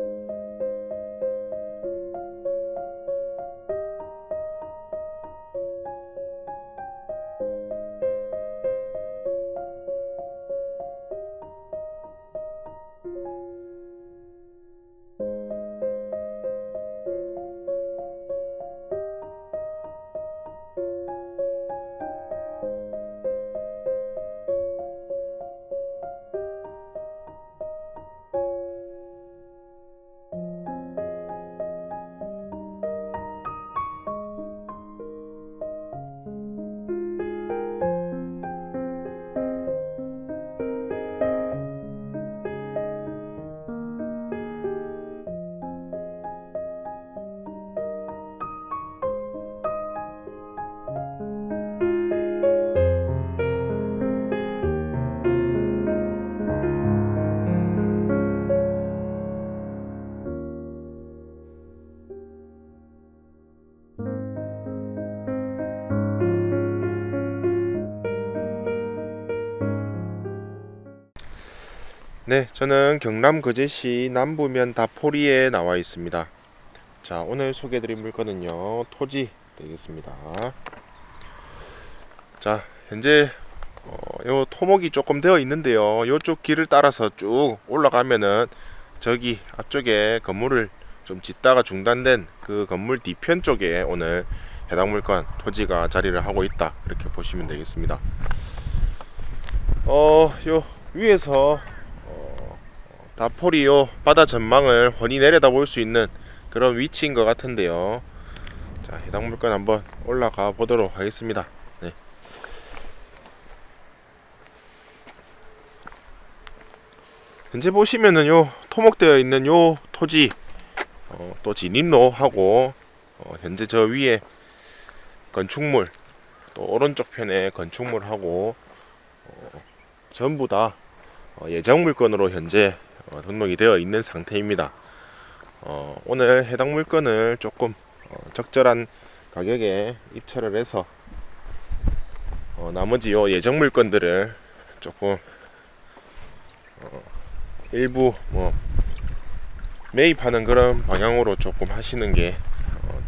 you 네, 저는 경남 거제시 남부면 다포리에 나와 있습니다. 자, 오늘 소개해드릴 물건은요, 토지 되겠습니다. 자, 현재 어, 요 토목이 조금 되어 있는데요. 요쪽 길을 따라서 쭉 올라가면은 저기 앞쪽에 건물을 좀 짓다가 중단된 그 건물 뒤편 쪽에 오늘 해당 물건 토지가 자리를 하고 있다 이렇게 보시면 되겠습니다. 어, 요 위에서 어, 다포리요 바다 전망을 훤히 내려다 볼 수 있는 그런 위치인 것 같은데요. 자, 해당 물건 한번 올라가 보도록 하겠습니다. 네. 현재 보시면은 요 토목되어 있는 요 토지 어, 또 진입로하고 어, 현재 저 위에 건축물 또 오른쪽 편에 건축물하고 어, 전부 다 어, 예정 물건으로 현재 어, 등록이 되어 있는 상태입니다. 어, 오늘 해당 물건을 조금 어, 적절한 가격에 입찰을 해서 어, 나머지 요 예정 물건들을 조금 어, 일부 뭐 매입하는 그런 방향으로 조금 하시는 게 어,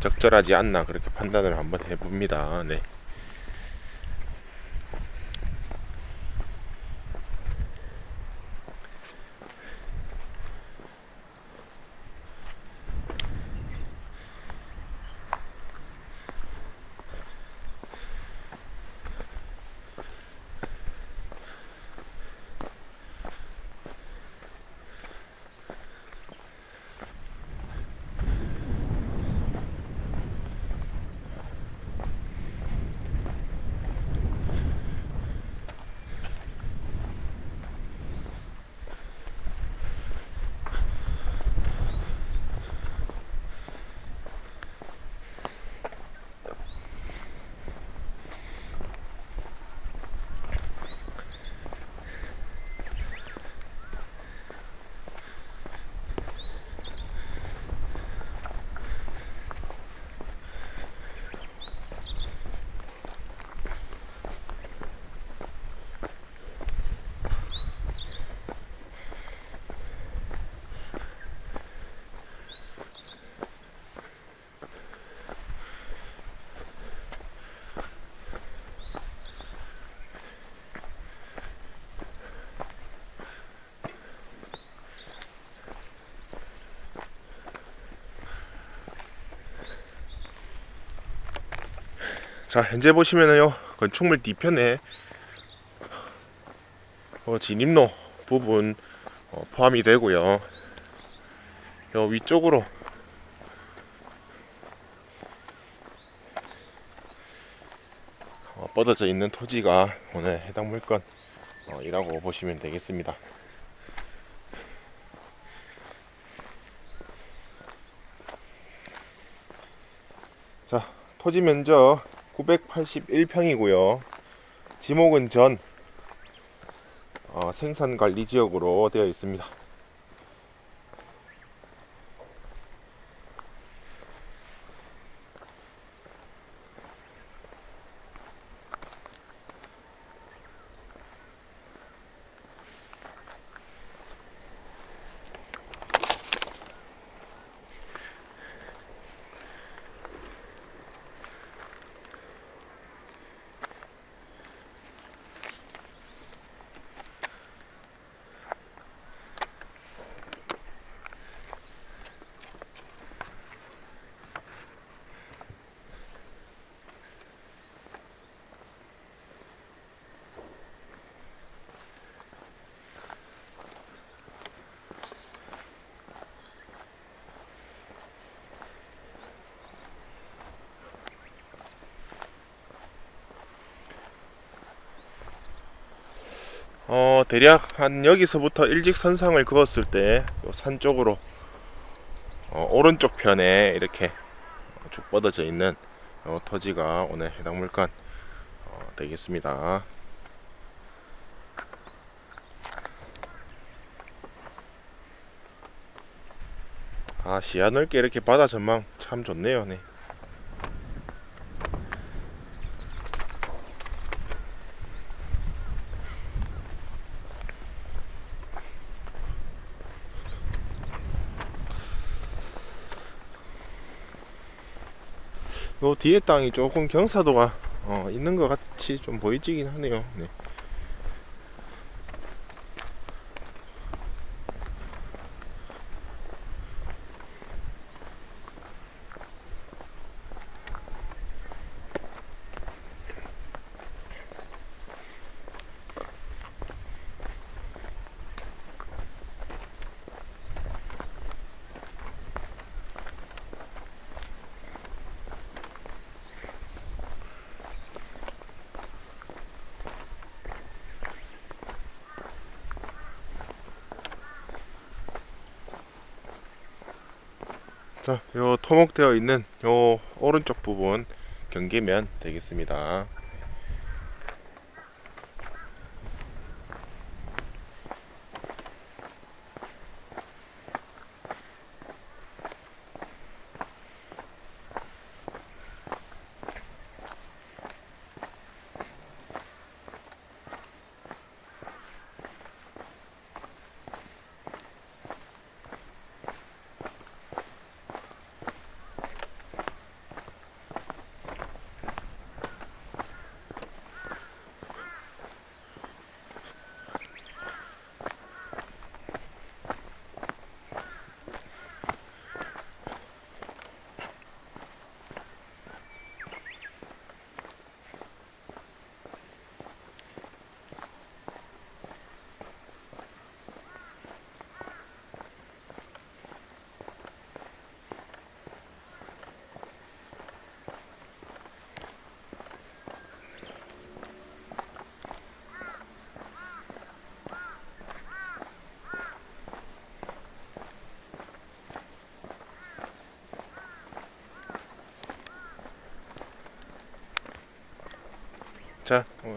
적절하지 않나 그렇게 판단을 한번 해봅니다. 네. 자 현재 보시면은요 건축물 뒤편에 어, 진입로 부분 어, 포함이 되고요. 요 위쪽으로. 어, 뻗어져 있는 토지가 오늘 해당 물건 어, 이라고 보시면 되겠습니다. 자 토지 면적 981평이고요. 지목은 전 어, 생산관리 지역으로 되어 있습니다. 어, 대략 한 여기서부터 일직선상을 그었을 때 산 쪽으로 어, 오른쪽 편에 이렇게 쭉 뻗어져 있는 어, 토지가 오늘 해당 물건 어, 되겠습니다. 아 시야 넓게 이렇게 바다 전망 참 좋네요. 네. 요 뒤에 땅이 조금 경사도가 어, 있는 것 같이 좀 보이지긴 하네요. 네. 자, 요 토목되어 있는 요 오른쪽 부분 경계면 되겠습니다. 자, 어,